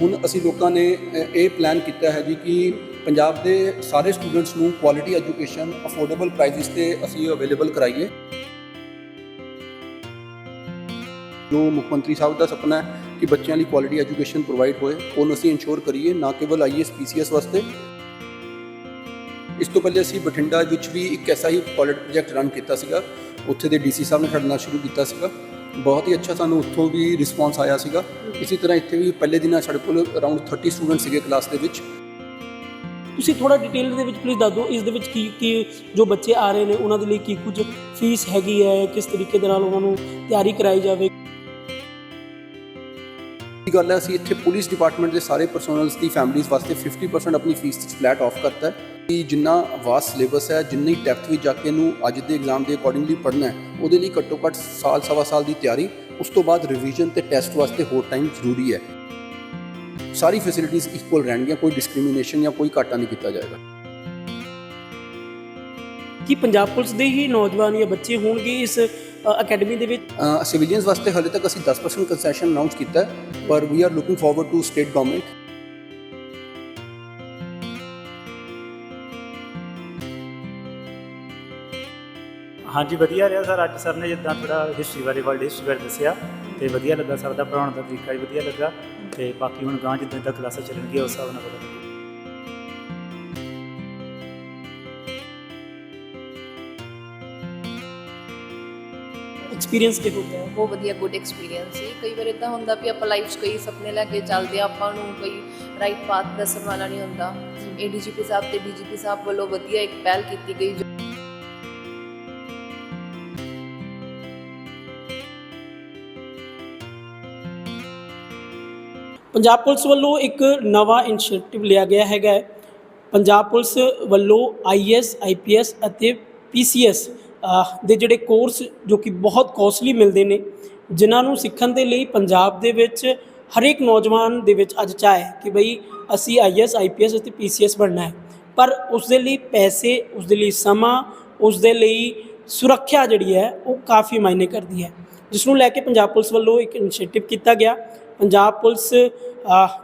ਹੁਣ ਅਸੀਂ ਲੋਕਾਂ ਨੇ ਇਹ ਪਲਾਨ ਕੀਤਾ ਹੈ ਜੀ ਕਿ ਪੰਜਾਬ ਦੇ ਸਾਰੇ ਸਟੂਡੈਂਟਸ ਨੂੰ ਕੁਆਲਿਟੀ ਐਜੂਕੇਸ਼ਨ ਅਫੋਰਡੇਬਲ ਪ੍ਰਾਈਸਿਸ ਤੇ ਅਸੀਂ ਅਵੇਲੇਬਲ ਕਰਾਈਏ। ਜੋ ਮੁੱਖ ਮੰਤਰੀ ਸਾਹਿਬ ਦਾ ਸੁਪਨਾ ਹੈ ਕਿ ਬੱਚਿਆਂ ਲਈ ਕੁਆਲਿਟੀ ਐਜੂਕੇਸ਼ਨ ਪ੍ਰੋਵਾਈਡ ਹੋਏ, ਉਹਨੂੰ ਅਸੀਂ ਇੰਸ਼ੋਰ ਕਰੀਏ, ਨਾ ਕੇਵਲ ਆਈਐਸ ਪੀਸੀਐਸ ਵਾਸਤੇ। ਇਸ ਤੋਂ ਪਹਿਲੇ ਅਸੀਂ ਬਠਿੰਡਾ ਵਿੱਚ ਵੀ ਇੱਕ ਐਸਾ ਹੀ ਪਾਇਲਟ ਪ੍ਰੋਜੈਕਟ ਰਨ ਕੀਤਾ ਸੀਗਾ, ਉੱਥੇ ਦੇ ਡੀਸੀ ਸਾਹਿਬ ਨੇ ਸਾਡੇ ਨਾਲ ਸ਼ੁਰੂ ਕੀਤਾ ਸੀਗਾ। ਬਹੁਤ ਹੀ ਅੱਛਾ ਸਾਨੂੰ ਉੱਥੋਂ ਵੀ ਰਿਸਪੌਂਸ ਆਇਆ ਸੀਗਾ। ਇਸੇ ਤਰ੍ਹਾਂ ਇੱਥੇ ਵੀ ਪਹਿਲੇ ਦਿਨਾਂ ਸਾਡੇ ਕੋਲ ਅਰਾਊਂਡ 30 ਸਟੂਡੈਂਟ ਸੀਗੇ ਕਲਾਸ ਦੇ ਵਿੱਚ। ਤੁਸੀਂ ਥੋੜਾ ਡਿਟੇਲ ਦੇ ਵਿੱਚ ਪਲੀਜ਼ ਦੱਸ ਦਿਓ ਇਸ ਦੇ ਵਿੱਚ ਕੀ ਕੀ ਜੋ ਬੱਚੇ ਆ ਰਹੇ ਨੇ ਉਹਨਾਂ ਦੇ ਲਈ ਕੀ ਕੁਝ ਫੀਸ ਹੈਗੀ ਹੈ ਕਿਸ ਤਰੀਕੇ ਦੇ ਨਾਲ ਉਹਨਾਂ ਨੂੰ ਤਿਆਰੀ ਕਰਾਈ ਜਾਵੇ? ਦੀ ਗੱਲ ਹੈ ਅਸੀਂ ਇੱਥੇ ਪੁਲਿਸ ਡਿਪਾਰਟਮੈਂਟ ਦੇ ਸਾਰੇ ਪਰਸਨਲਸ ਦੀ ਫੈਮਿਲੀਜ਼ ਵਾਸਤੇ 50% ਆਪਣੀ ਫੀਸ ਫਲੈਟ ਆਫ ਕਰਤਾ ਹੈ। ਕਿ ਜਿੰਨਾ ਵਾਸਟ ਸਿਲੇਬਸ ਹੈ ਜਿੰਨੀ ਡੈਪਥ ਵਿੱਚ ਜਾ ਕੇ ਇਹਨੂੰ ਅੱਜ ਦੇ ਐਗਜ਼ਾਮ ਦੇ ਅਕੋਰਡਿੰਗਲੀ ਪੜ੍ਹਨਾ ਹੈ ਉਹਦੇ ਲਈ ਘੱਟੋ ਘੱਟ ਸਾਲ ਸਵਾ ਸਾਲ ਦੀ ਤਿਆਰੀ ਉਸ ਤੋਂ ਬਾਅਦ ਰਿਵੀਜ਼ਨ ਤੇ ਟੈਸਟ ਵਾਸਤੇ ਹੋਰ ਟਾਈਮ ਜ਼ਰੂਰੀ ਹੈ। ਸਾਰੀ ਫੈਸਿਲਿਟੀਜ਼ ਇਕੁਅਲ ਰਹਿਣਗੀਆਂ ਕੋਈ ਡਿਸਕ੍ਰਿਮੀਨੇਸ਼ਨ ਜਾਂ ਕੋਈ ਘਾਟਾ ਨਹੀਂ ਕੀਤਾ ਜਾਏਗਾ। ਕੀ ਪੰਜਾਬ ਪੁਲਿਸ ਦੇ ਹੀ ਨੌਜਵਾਨ ਜਾਂ ਬੱਚੇ ਹੋਣਗੇ ਇਸ ਅਕੈਡਮੀ ਦੇ ਵਿੱਚ? ਸਿਵਿਲੀਅਨਸ ਵਾਸਤੇ ਹਾਲੇ ਤੱਕ ਅਸੀਂ 10% ਕੰਸੈਸ਼ਨ ਅਨਾਉਂਸ ਕੀਤਾ ਪਰ we are looking forward to state government ਹਾਂਜੀ ਵਧੀਆ ਰਿਹਾ ਸਰ। ਅੱਜ ਸਰ ਨੇ ਜਿੱਦਾਂ ਥੋੜਾ ਹਿਸਟਰੀ ਬਾਰੇ ਵਰਲਡ ਹਿਸਟਰੀ ਬਾਰੇ ਦੱਸਿਆ ਤੇ ਵਧੀਆ ਲੱਗਾ ਸਰ ਦਾ ਪੜਾਉਣ ਦਾ ਤਰੀਕਾ ਵੀ ਵਧੀਆ ਲੱਗਾ ਤੇ ਬਾਕੀ ਹੁਣ ਗਾਂ ਜਿੱਦਾਂ ਤੱਕ ਕਲਾਸਾਂ ਚੱਲਣਗੀਆਂ ਉਸ ਹਿਸਾਬ ਨਾਲ ਲੱਗੇਗਾ। ਐਕਸਪੀਰੀਅੰਸ ਕਿਹੋ ਜਿਹਾ ਹੈ ਬਹੁਤ ਵਧੀਆ ਗੁੱਡ ਐਕਸਪੀਰੀਅੰਸ ਸੀ। ਕਈ ਵਾਰ ਇਦਾਂ ਹੁੰਦਾ ਵੀ ਆਪਾਂ ਲਾਈਫ 'ਚ ਕਈ ਸੁਪਨੇ ਲੈ ਕੇ ਚੱਲਦੇ ਆ ਆਪਾਂ ਨੂੰ ਕੋਈ ਰਾਈਟ ਪਾਥ ਦੱਸਣ ਵਾਲਾ ਨਹੀਂ ਹੁੰਦਾ। ਏਡੀਜੀਪੀ ਸਾਹਿਬ ਤੇ ਡੀਜੀਪੀ ਸਾਹਿਬ ਵੱਲੋਂ ਵਧੀਆ ਇੱਕ ਪਹਿਲ ਕੀਤੀ ਗਈ। ਪੰਜਾਬ ਪੁਲਿਸ ਵੱਲੋਂ ਇੱਕ ਨਵਾਂ ਇਨੀਸ਼ੀਏਟਿਵ ਲਿਆ ਗਿਆ ਹੈਗਾ ਹੈ। ਪੰਜਾਬ ਪੁਲਿਸ ਵੱਲੋਂ ਆਈਐਸ ਆਈਪੀਐਸ ਅਤੇ ਪੀਸੀਐਸ ਦੇ ਜਿਹੜੇ ਕੋਰਸ ਜੋ ਕਿ ਬਹੁਤ ਕੋਸਟਲੀ ਮਿਲਦੇ ਨੇ, ਜਿਨ੍ਹਾਂ ਨੂੰ ਸਿੱਖਣ ਦੇ ਲਈ ਪੰਜਾਬ ਦੇ ਵਿੱਚ ਹਰੇਕ ਨੌਜਵਾਨ ਦੇ ਵਿੱਚ ਅੱਜ ਚਾਹ ਹੈ ਕਿ ਬਈ ਅਸੀਂ ਆਈਐਸ ਆਈਪੀਐਸ ਅਤੇ ਪੀਸੀਐਸ ਬਣਨਾ ਹੈ। ਪਰ ਉਸ ਦੇ ਲਈ ਪੈਸੇ, ਉਸ ਦੇ ਲਈ ਸਮਾਂ, ਉਸ ਦੇ ਲਈ ਸੁਰੱਖਿਆ ਜਿਹੜੀ ਹੈ, ਉਹ ਕਾਫੀ ਮਾਇਨੇ ਕਰਦੀ ਹੈ। ਜਿਸ ਨੂੰ ਲੈ ਕੇ ਪੰਜਾਬ ਪੁਲਿਸ ਵੱਲੋਂ ਇੱਕ ਇਨੀਸ਼ੀਏਟਿਵ ਕੀਤਾ ਗਿਆ। ਪੰਜਾਬ ਪੁਲਿਸ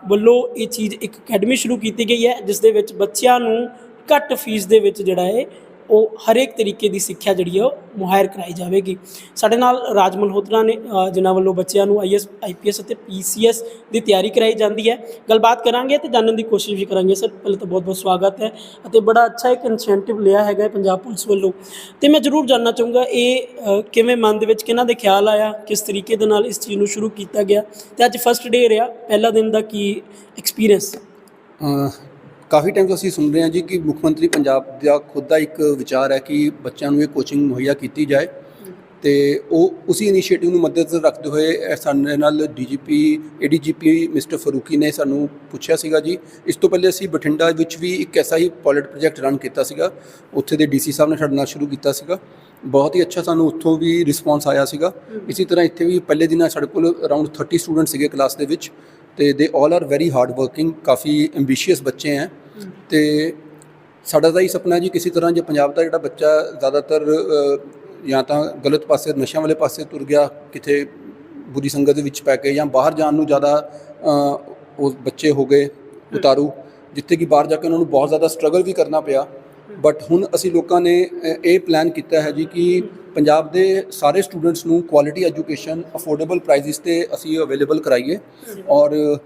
ਵੱਲੋਂ ਇਹ ਚੀਜ਼ ਇੱਕ ਅਕੈਡਮੀ ਸ਼ੁਰੂ ਕੀਤੀ ਗਈ ਹੈ, ਜਿਸ ਦੇ ਵਿੱਚ ਬੱਚਿਆਂ ਨੂੰ ਘੱਟ ਫੀਸ ਦੇ ਵਿੱਚ ਜਿਹੜਾ ਹੈ ਉਹ ਹਰੇਕ ਤਰੀਕੇ ਦੀ ਸਿੱਖਿਆ ਜਿਹੜੀ ਹੈ ਉਹ ਮੁਹੱਈਆ ਕਰਾਈ ਜਾਵੇਗੀ। ਸਾਡੇ ਨਾਲ ਰਾਜ ਮਲਹੋਤਰਾ ਨੇ ਜਿਨ੍ਹਾਂ ਵੱਲੋਂ ਬੱਚਿਆਂ ਨੂੰ ਆਈਐਸ, ਆਈਪੀਐਸ ਅਤੇ ਪੀਸੀਐਸ ਦੀ ਤਿਆਰੀ ਕਰਾਈ ਜਾਂਦੀ ਹੈ। ਗੱਲਬਾਤ ਕਰਾਂਗੇ ਤੇ ਜਾਣਨ ਦੀ ਕੋਸ਼ਿਸ਼ ਵੀ ਕਰਾਂਗੇ। ਸਰ, ਪਹਿਲੇ ਤਾਂ ਬਹੁਤ ਬਹੁਤ ਸਵਾਗਤ ਹੈ ਅਤੇ ਬੜਾ ਅੱਛਾ ਇੱਕ ਇਨਸੈਂਟਿਵ ਲਿਆ ਹੈਗਾ ਪੰਜਾਬ ਪੁਲਿਸ ਵੱਲੋਂ। ਤੇ ਮੈਂ ਜ਼ਰੂਰ ਜਾਨਣਾ ਚਾਹੂੰਗਾ, ਇਹ ਕਿਵੇਂ ਮਨ ਦੇ ਵਿੱਚ ਕਿਹਨਾਂ ਦੇ ਖਿਆਲ ਆਇਆ, ਕਿਸ ਤਰੀਕੇ ਦੇ ਨਾਲ ਇਸ ਚੀਜ਼ ਨੂੰ ਸ਼ੁਰੂ ਕੀਤਾ ਗਿਆ? ਤੇ ਅੱਜ ਫਸਟ ਡੇ ਰਿਹਾ, ਪਹਿਲਾ ਦਿਨ ਦਾ ਕੀ ਐਕਸਪੀਰੀਅੰਸ ਕਾਫੀ ਟਾਈਮ ਤੋਂ ਅਸੀਂ ਸੁਣ ਰਹੇ ਹਾਂ ਜੀ ਕਿ ਮੁੱਖ ਮੰਤਰੀ ਪੰਜਾਬ ਦਾ ਖੁਦ ਦਾ ਇੱਕ ਵਿਚਾਰ ਹੈ ਕਿ ਬੱਚਿਆਂ ਨੂੰ ਇਹ ਕੋਚਿੰਗ ਮੁਹੱਈਆ ਕੀਤੀ ਜਾਏ ਤੇ ਉਹ ਉਸੇ ਇਨੀਸ਼ੀਏਟਿਵ ਨੂੰ ਮੱਦੇਨਜ਼ਰ ਰੱਖਦੇ ਹੋਏ ਸਾਡੇ ਨਾਲ ਡੀਜੀਪੀ ਏਡੀਜੀਪੀ ਮਿਸਟਰ ਫਰੂਕੀ ਨੇ ਸਾਨੂੰ ਪੁੱਛਿਆ ਸੀਗਾ ਜੀ। ਇਸ ਤੋਂ ਪਹਿਲੇ ਅਸੀਂ ਬਠਿੰਡਾ ਵਿੱਚ ਵੀ ਇੱਕ ਐਸਾ ਹੀ ਪਾਇਲਟ ਪ੍ਰੋਜੈਕਟ ਰਨ ਕੀਤਾ ਸੀਗਾ। ਉੱਥੇ ਦੇ ਡੀਸੀ ਸਾਹਿਬ ਨੇ ਸਾਡੇ ਨਾਲ ਸ਼ੁਰੂ ਕੀਤਾ ਸੀਗਾ। ਬਹੁਤ ਹੀ ਅੱਛਾ ਸਾਨੂੰ ਉੱਥੋਂ ਵੀ ਰਿਸਪੌਂਸ ਆਇਆ ਸੀਗਾ। ਇਸੇ ਤਰ੍ਹਾਂ ਇੱਥੇ ਵੀ ਪਹਿਲੇ ਦਿਨਾਂ ਸਾਡੇ ਕੋਲ ਅਰਾਊਂਡ 30 ਸਟੂਡੈਂਟ ਸੀਗੇ ਕਲਾਸ ਦੇ ਵਿੱਚ। ਤੇ ਦੇ all are very hard working coffee ambitious ਬੱਚੇ ਹੈ ਤੇ ਸਾਡਾ ਤਾਂ ਇਹ ਸੁਪਨਾ ਜੀ ਕਿਸੇ ਤਰ੍ਹਾਂ ਜੇ ਪੰਜਾਬ ਦਾ ਜਿਹੜਾ ਬੱਚਾ ਜ਼ਿਆਦਾਤਰ ਜਾਂ ਤਾਂ ਗਲਤ ਪਾਸੇ, ਨਸ਼ਿਆਂ ਵਾਲੇ ਪਾਸੇ ਤੁਰ ਗਿਆ, ਕਿਤੇ ਬੁਰੀ ਸੰਗਤ ਦੇ ਵਿੱਚ ਪੈ ਕੇ ਜਾਂ ਬਾਹਰ ਜਾਣ ਨੂੰ ਜ਼ਿਆਦਾ ਉਹ ਬੱਚੇ ਹੋ ਗਏ, ਉਤਾਰੂ, ਜਿੱਥੇ ਕਿ ਬਾਹਰ ਜਾ ਕੇ ਉਹਨਾਂ ਨੂੰ ਬਹੁਤ ਜ਼ਿਆਦਾ ਸਟਰਗਲ ਵੀ ਕਰਨਾ ਪਿਆ। ਬਟ ਹੁਣ ਅਸੀਂ ਲੋਕਾਂ ਨੇ ਇਹ ਪਲਾਨ ਕੀਤਾ ਹੈ ਜੀ ਕਿ ਪੰਜਾਬ ਦੇ ਸਾਰੇ ਸਟੂਡੈਂਟਸ ਨੂੰ ਕੁਆਲਿਟੀ ਐਜੂਕੇਸ਼ਨ ਅਫੋਰਡੇਬਲ ਪ੍ਰਾਈਸਿਸ ਤੇ ਅਸੀਂ ਅਵੇਲੇਬਲ ਕਰਾਈਏ। ਔਰ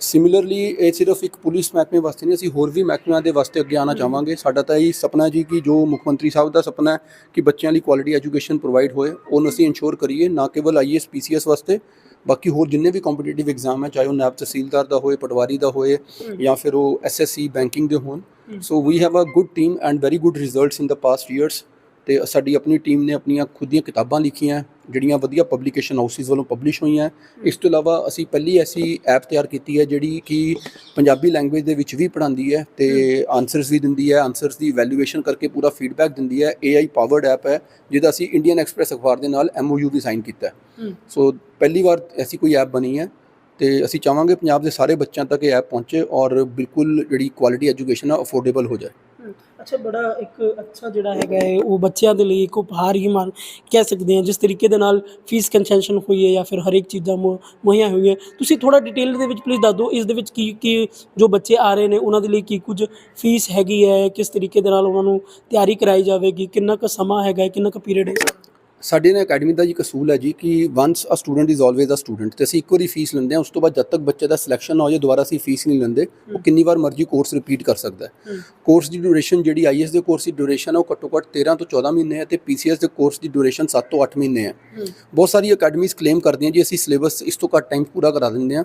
ਸਿਮਿਲਰਲੀ ਇਹ ਸਿਰਫ ਇੱਕ ਪੁਲਿਸ ਮਹਿਕਮੇ ਵਾਸਤੇ ਨਹੀਂ, ਅਸੀਂ ਹੋਰ ਵੀ ਮਹਿਕਮਿਆਂ ਦੇ ਵਾਸਤੇ ਅੱਗੇ ਆਉਣਾ ਚਾਹਾਂਗੇ। ਸਾਡਾ ਤਾਂ ਇਹ ਸੁਪਨਾ ਜੀ ਕਿ ਜੋ ਮੁੱਖ ਮੰਤਰੀ ਸਾਹਿਬ ਦਾ ਸੁਪਨਾ ਹੈ ਕਿ ਬੱਚਿਆਂ ਲਈ ਕੁਆਲਿਟੀ ਐਜੂਕੇਸ਼ਨ ਪ੍ਰੋਵਾਈਡ ਹੋਏ, ਉਹਨੂੰ ਅਸੀਂ ਇਨਸ਼ੋਰ ਕਰੀਏ, ਨਾ ਕੇਵਲ ਆਈਐਸ ਪੀਸੀਐਸ ਵਾਸਤੇ, ਬਾਕੀ ਹੋਰ ਜਿੰਨੇ ਵੀ ਕੰਪੀਟੀਟਿਵ ਐਗਜ਼ਾਮ ਹੈ, ਚਾਹੇ ਉਹ ਨੈਬ ਤਹਿਸੀਲਦਾਰ ਦਾ ਹੋਏ, ਪਟਵਾਰੀ ਦਾ ਹੋਏ, ਜਾਂ ਫਿਰ ਉਹ ਐਸਐਸਸੀ ਬੈਂਕਿੰਗ ਦੇ ਹੋਣ so we have a good team and very good results in the past years ਤੇ ਸਾਡੀ ਆਪਣੀ ਟੀਮ ਨੇ ਆਪਣੀਆਂ ਖੁਦ ਦੀਆਂ ਕਿਤਾਬਾਂ ਲਿਖੀਆਂ ਜਿਹੜੀਆਂ ਵਧੀਆ ਪਬਲੀਕੇਸ਼ਨ ਹਾਊਸਿਸ ਵੱਲੋਂ ਪਬਲਿਸ਼ ਹੋਈਆਂ। ਇਸ ਤੋਂ ਇਲਾਵਾ ਅਸੀਂ ਪਹਿਲੀ ਐਸੀ ਐਪ ਤਿਆਰ ਕੀਤੀ ਹੈ ਜਿਹੜੀ ਕਿ ਪੰਜਾਬੀ ਲੈਂਗੁਏਜ ਦੇ ਵਿੱਚ ਵੀ ਪੜ੍ਹਾਉਂਦੀ ਹੈ ਤੇ ਆਨਸਰਸ ਵੀ ਦਿੰਦੀ ਹੈ। ਆਨਸਰਸ ਦੀ ਵੈਲਿਊਏਸ਼ਨ ਕਰਕੇ ਪੂਰਾ ਫੀਡਬੈਕ ਦਿੰਦੀ ਹੈ। AI ਪਾਵਰਡ ਐਪ ਹੈ ਜਿਹਦਾ ਅਸੀਂ ਇੰਡੀਅਨ ਐਕਸਪ੍ਰੈਸ ਅਖਬਾਰ ਦੇ ਨਾਲ MOU ਵੀ ਸਾਈਨ ਕੀਤਾ ਹੈ। ਸੋ ਪਹਿਲੀ ਵਾਰ ਐਸੀ ਕੋਈ ਐਪ ਬਣੀ ਹੈ। ਤੇ ਅਸੀਂ ਚਾਹਾਂਗੇ ਪੰਜਾਬ ਦੇ ਸਾਰੇ ਬੱਚਿਆਂ ਤੱਕ ਇਹ ਐਪ ਪਹੁੰਚੇ ਔਰ ਬਿਲਕੁਲ ਜਿਹੜੀ ਕੁਆਲਿਟੀ ਐਜੂਕੇਸ਼ਨ ਆ ਅਫੋਰਡੇਬਲ ਹੋ ਜਾਏ। ਅੱਛਾ, ਬੜਾ ਇੱਕ ਅੱਛਾ ਜਿਹੜਾ ਹੈਗਾ ਹੈ ਉਹ ਬੱਚਿਆਂ ਦੇ ਲਈ ਇੱਕ ਉਪਹਾਰ ਹੀ ਮਾਨ ਕਹਿ ਸਕਦੇ ਹਾਂ, ਜਿਸ ਤਰੀਕੇ ਦੇ ਨਾਲ ਫੀਸ ਕੰਸੈਸ਼ਨ ਹੋਈ ਹੈ ਜਾਂ ਫਿਰ ਹਰੇਕ ਚੀਜ਼ਾਂ ਮੁ- ਮੁਹੱਈਆ ਹੋਈਆਂ ਤੁਸੀਂ ਥੋੜਾ ਡਿਟੇਲ ਦੇ ਵਿੱਚ ਪਲੀਜ਼ ਦੱਸ ਦਿਓ, ਇਸ ਦੇ ਵਿੱਚ ਕੀ ਕੀ ਜੋ ਬੱਚੇ ਆ ਰਹੇ ਨੇ, ਉਹਨਾਂ ਦੇ ਲਈ ਕੀ ਕੁਝ ਫੀਸ ਹੈਗੀ ਹੈ ਕਿਸ ਤਰੀਕੇ ਦੇ ਨਾਲ ਉਹਨਾਂ ਨੂੰ ਤਿਆਰੀ ਕਰਾਈ ਜਾਵੇਗੀ, ਕਿੰਨਾ ਕੁ ਸਮਾਂ ਹੈਗਾ ਕਿੰਨਾ ਕੁ ਪੀਰੀਅਡ ਹੈ ਸਾਡੇ ਨਾ ਅਕੈਡਮੀ ਦਾ ਜੀ ਇੱਕ ਅਸੂਲ ਹੈ ਜੀ ਕਿ once a student is always a student ਤੇ ਅਸੀਂ ਇੱਕ ਵਾਰੀ ਫੀਸ ਲੈਂਦੇ ਹਾਂ ਉਸ ਤੋਂ ਬਾਅਦ ਜਦ ਤੱਕ ਬੱਚੇ ਦਾ ਸਿਲੈਕਸ਼ਨ ਨਾ ਹੋ ਜਾਏ ਦੁਬਾਰਾ ਅਸੀਂ ਫੀਸ ਨਹੀਂ ਲੈਂਦੇ ਉਹ ਕਿੰਨੀ ਵਾਰ ਮਰਜ਼ੀ ਕੋਰਸ ਰਿਪੀਟ ਕਰ ਸਕਦਾ ਹੈ। ਕੋਰਸ ਦੀ ਡਿਊਰੇਸ਼ਨ ਜਿਹੜੀ ਆਈਐਸ ਦੇ ਕੋਰਸ ਦੀ ਡਿਊਰੇਸ਼ਨ ਹੈ ਉਹ ਘੱਟੋ ਘੱਟ 13 ਤੋਂ 14 ਮਹੀਨੇ ਹੈ ਤੇ ਪੀਸੀਐਸ ਦੇ ਕੋਰਸ ਦੀ ਡਿਊਰੇਸ਼ਨ 7 ਤੋਂ 8 ਮਹੀਨੇ ਹੈ। ਬਹੁਤ ਸਾਰੀ ਅਕੈਡਮੀਜ਼ ਕਲੇਮ ਕਰਦੀਆਂ ਜੀ ਅਸੀਂ ਸਿਲੇਬਸ ਇਸ ਤੋਂ ਘੱਟ ਟਾਈਮ ਪੂਰਾ ਕਰਾ ਦਿੰਦੇ ਹਾਂ।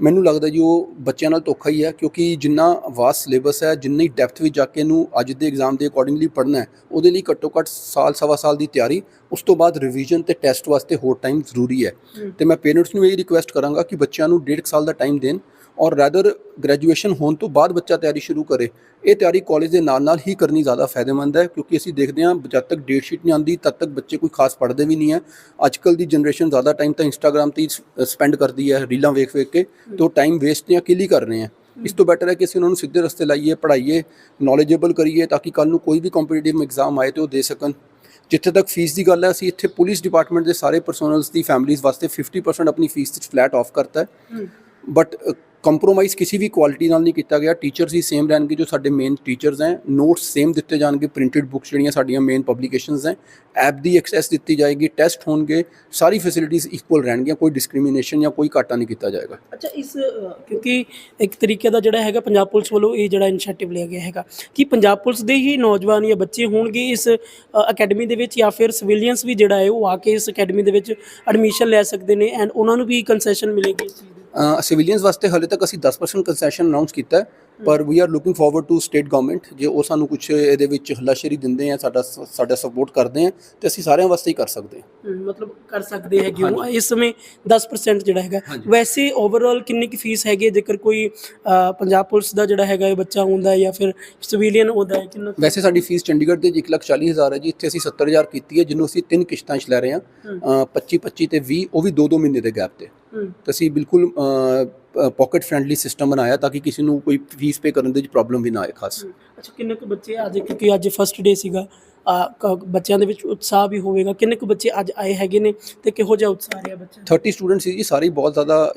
ਮੈਨੂੰ ਲੱਗਦਾ ਜੀ ਉਹ ਬੱਚਿਆਂ ਨਾਲ ਧੋਖਾ ਹੀ ਹੈ ਕਿਉਂਕਿ ਜਿੰਨਾ ਵਾਸਟ ਸਿਲੇਬਸ ਹੈ ਜਿੰਨੀ ਡੈਪਥ ਵਿੱਚ ਜਾ ਕੇ ਇਹਨੂੰ ਅੱਜ ਦੇ ਐਗਜ਼ਾਮ ਦੇ ਅਕੋਰਡਿੰਗਲੀ ਪੜ੍ਹਨਾ ਹੈ ਉਹਦੇ ਲਈ ਘੱਟੋ ਘੱਟ ਸਾਲ ਸਵਾ ਸਾਲ ਦੀ ਤਿਆਰੀ ਉਸ ਤੋਂ ਬਾਅਦ ਰਿਵੀਜ਼ਨ ਤੇ ਟੈਸਟ ਵਾਸਤੇ ਹੋਰ ਟਾਈਮ ਜ਼ਰੂਰੀ ਹੈ। ਤੇ ਮੈਂ ਪੇਰੈਂਟਸ ਨੂੰ ਇਹ ਰਿਕੁਐਸਟ ਕਰਾਂਗਾ ਕਿ ਬੱਚਿਆਂ ਨੂੰ ਡੇਢ ਕੁ ਸਾਲ ਦਾ ਟਾਈਮ ਦੇਣ ਔਰ ਰੈਦਰ ਗ੍ਰੈਜੂਏਸ਼ਨ ਹੋਣ ਤੋਂ ਬਾਅਦ ਬੱਚਾ ਤਿਆਰੀ ਸ਼ੁਰੂ ਕਰੇ। ਇਹ ਤਿਆਰੀ ਕਾਲਜ ਦੇ ਨਾਲ ਨਾਲ ਹੀ ਕਰਨੀ ਜ਼ਿਆਦਾ ਫਾਇਦੇਮੰਦ ਹੈ ਕਿਉਂਕਿ ਅਸੀਂ ਦੇਖਦੇ ਹਾਂ ਜਦ ਤੱਕ ਡੇਟ ਸ਼ੀਟ ਨਹੀਂ ਆਉਂਦੀ ਤਦ ਤੱਕ ਬੱਚੇ ਕੋਈ ਖਾਸ ਪੜ੍ਹਦੇ ਵੀ ਨਹੀਂ ਹੈ। ਅੱਜਕੱਲ ਦੀ ਜਨਰੇਸ਼ਨ ਜ਼ਿਆਦਾ ਟਾਈਮ ਤਾਂ ਇੰਸਟਾਗ੍ਰam ਤੇ ਸਪੈਂਡ ਕਰਦੀ ਹੈ ਰੀਲਾਂ ਵੇਖ ਵੇਖ ਕੇ ਤੇ ਉਹ ਟਾਈਮ ਵੇਸਟ ਜਾਂ ਕਿਲੀ ਕਰ ਰਹੇ ਹੈ। ਇਸ ਤੋਂ ਬੈਟਰ ਹੈ ਕਿ ਅਸੀਂ ਉਹਨਾਂ ਨੂੰ ਸਿੱਧੇ ਰਸਤੇ ਲਾਈਏ ਪੜ੍ਹਾਈਏ ਨੌਲੇਜੇਬਲ ਕਰੀਏ ਤਾਂ ਕਿ ਕੱਲ ਨੂੰ ਕੋਈ ਵੀ ਕੰਪੀਟੀਟਿਵ ਐਗਜ਼ਾਮ ਆਏ ਤੇ ਉਹ ਦੇ ਸਕਣ। ਜਿੱਥੇ ਤੱਕ ਫੀਸ ਦੀ ਗੱਲ ਹੈ ਅਸੀਂ ਇੱਥੇ ਪੁਲਿਸ ਡਿਪਾਰਟਮੈਂਟ ਦੇ ਸਾਰੇ ਪਰਸਨਲਸ ਦੀ ਫੈਮਿਲੀਜ਼ ਵਾਸਤੇ 50% ਆਪਣੀ ਫੀਸ ਵਿੱਚ ਫਲੈਟ ਆਫ ਕਰਤਾ ਹੈ। ਬਟ ਕੰਪਰੋਮਾਈਜ਼ ਕਿਸੇ ਵੀ ਕੁਆਲਿਟੀ ਨਾਲ ਨਹੀਂ ਕੀਤਾ ਗਿਆ। ਟੀਚਰਸ ਹੀ ਸੇਮ ਰਹਿਣਗੇ ਜੋ ਸਾਡੇ ਮੇਨ ਟੀਚਰਸ ਹੈ। ਨੋਟਸ ਸੇਮ ਦਿੱਤੇ ਜਾਣਗੇ। ਪ੍ਰਿੰਟਡ ਬੁੱਕਸ ਜਿਹੜੀਆਂ ਸਾਡੀਆਂ ਮੇਨ ਪਬਲੀਕੇਸ਼ਨਸ ਹੈ। ਐਪ ਦੀ ਐਕਸੈਸ ਦਿੱਤੀ ਜਾਏਗੀ। ਟੈਸਟ ਹੋਣਗੇ। ਸਾਰੀ ਫੈਸਿਲਿਟੀਜ਼ ਇਕੁਅਲ ਰਹਿਣਗੀਆਂ। ਕੋਈ ਡਿਸਕ੍ਰਿਮੀਨੇਸ਼ਨ ਜਾਂ ਕੋਈ ਘਾਟਾ ਨਹੀਂ ਕੀਤਾ ਜਾਏਗਾ। ਅੱਛਾ, ਇਸ ਕਿਉਂਕਿ ਇੱਕ ਤਰੀਕੇ ਦਾ ਜਿਹੜਾ ਹੈਗਾ ਪੰਜਾਬ ਪੁਲਿਸ ਵੱਲੋਂ ਇਹ ਜਿਹੜਾ ਇਨੀਸ਼ੀਏਟਿਵ ਲਿਆ ਗਿਆ ਹੈਗਾ ਕਿ ਪੰਜਾਬ ਪੁਲਿਸ ਦੇ ਹੀ ਨੌਜਵਾਨ ਜਾਂ ਬੱਚੇ ਹੋਣਗੇ ਇਸ ਅਕੈਡਮੀ ਦੇ ਵਿੱਚ ਜਾਂ ਫਿਰ ਸਿਵਿਲੀਅਨਸ ਵੀ ਜਿਹੜਾ ਹੈ ਉਹ ਆ ਕੇ ਇਸ ਅਕੈਡਮੀ ਦੇ ਵਿੱਚ ਐਡਮਿਸ਼ਨ ਲੈ ਸਕਦੇ ਨੇ ਐਂਡ ਉਹਨਾਂ ਨੂੰ ਵੀ ਕੰਸੈਸ਼ਨ ਮਿਲੇਗੀ ਇਸ ਚੀਜ਼ ਸਿਵਿਲੀਅਨਸ ਵਾਸਤੇ ਹਲੇ ਤੱਕ ਅਸੀਂ 10% ਕੰਸੈਸ਼ਨ ਅਨਾਉਂਸ ਕੀਤਾ ਪਰ we are looking forward to state government ਜੇ ਉਹ ਸਾਨੂੰ ਕੁਝ ਇਹਦੇ ਵਿੱਚ ਹੱਲਾਸ਼ੇਰੀ ਦਿੰਦੇ ਆ ਸਾਡਾ ਸਾਡਾ ਸਪੋਰਟ ਕਰਦੇ ਆ ਤੇ ਅਸੀਂ ਸਾਰਿਆਂ ਵਾਸਤੇ ਹੀ ਕਰ ਸਕਦੇ ਹਾਂ ਹਮ, ਮਤਲਬ ਕਰ ਸਕਦੇ ਹੈਗੇ ਹੋ ਇਸ ਸਮੇਂ 10% ਜਿਹੜਾ ਹੈਗਾ। ਵੈਸੇ ਓਵਰਆਲ ਕਿੰਨੀ ਕੀ ਫੀਸ ਹੈਗੀ ਹੈ? ਜੇਕਰ ਕੋਈ ਪੰਜਾਬ ਪੁਲਿਸ ਦਾ ਜਿਹੜਾ ਹੈਗਾ ਇਹ ਬੱਚਾ ਹੁੰਦਾ ਹੈ ਜਾਂ ਫਿਰ ਸਿਵਿਲੀਅਨ ਹੁੰਦਾ ਹੈ ਕਿੰਨਾ ਵੈਸੇ ਸਾਡੀ ਫੀਸ ਚੰਡੀਗੜ੍ਹ ਦੇ 1,40,000 ਹੈ ਜੀ ਇੱਥੇ ਅਸੀਂ 70000 ਕੀਤੀ ਹੈ ਜਿਹਨੂੰ ਅਸੀਂ ਤਿੰਨ ਕਿਸ਼ਤਾਂ 'ਚ ਲੈ ਰਹੇ ਹਾਂ। ਅ, 25 25 ਤੇ 20 ਉਹ ਵੀ 2-2 ਮਹੀਨੇ ਦੇ ਗੈਪ ਤੇ। ਤੇ ਅਸੀਂ ਬਿਲਕੁਲ ਪਾਕਟ ਫ੍ਰੈਂਡਲੀ ਸਿਸਟਮ ਬਣਾਇਆ ਤਾਂ ਕਿ ਕਿਸੇ ਨੂੰ ਕੋਈ ਫੀਸ ਪੇ ਕਰਨ ਦੇ ਵਿੱਚ ਪ੍ਰੋਬਲਮ ਵੀ ਨਾ ਆਏ ਖਾਸ। ਅੱਛਾ ਕਿੰਨੇ ਕੁ ਬੱਚੇ ਅੱਜ ਕਿਉਂਕਿ ਅੱਜ ਫਸਟ ਡੇ ਸੀਗਾ ਬੱਚਿਆਂ ਦੇ ਵਿੱਚ ਉਤਸ਼ਾਹ ਵੀ ਹੋਵੇਗਾ। ਕਿੰਨੇ ਕੁ ਬੱਚੇ ਅੱਜ ਆਏ ਹੈਗੇ ਨੇ ਤੇ ਕਿਹੋ ਜਿਹਾ ਉਤਸ਼ਾਹ ਰਿਹਾ ਬੱਚਿਆਂ ਦਾ? 30 ਸਟੂਡੈਂਟ ਸੀ ਜੀ ਸਾਰੇ ਬਹੁਤ ਜ਼ਿਆਦਾ